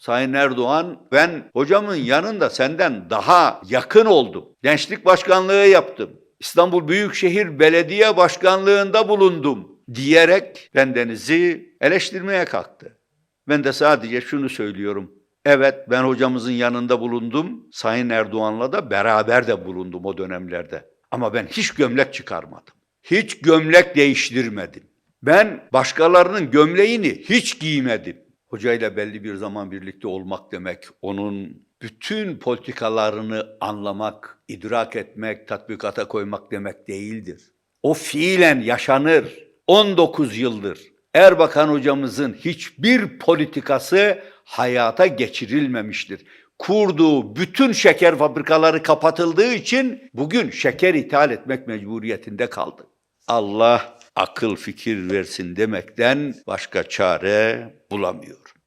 Sayın Erdoğan ben hocamın yanında senden daha yakın oldum. Gençlik başkanlığı yaptım. İstanbul Büyükşehir Belediye Başkanlığında bulundum diyerek bendenizi eleştirmeye kalktı. Ben de sadece şunu söylüyorum. Evet ben hocamızın yanında bulundum. Sayın Erdoğan'la da beraber de bulundum o dönemlerde. Ama ben hiç gömlek çıkarmadım. Hiç gömlek değiştirmedim. Ben başkalarının gömleğini hiç giymedim. Hocayla belli bir zaman birlikte olmak demek, onun bütün politikalarını anlamak, idrak etmek, tatbikata koymak demek değildir. O fiilen yaşanır. 19 yıldır Erbakan hocamızın hiçbir politikası hayata geçirilmemiştir. Kurduğu bütün şeker fabrikaları kapatıldığı için bugün şeker ithal etmek mecburiyetinde kaldı. Allah akıl fikir versin demekten başka çare bulamıyorum.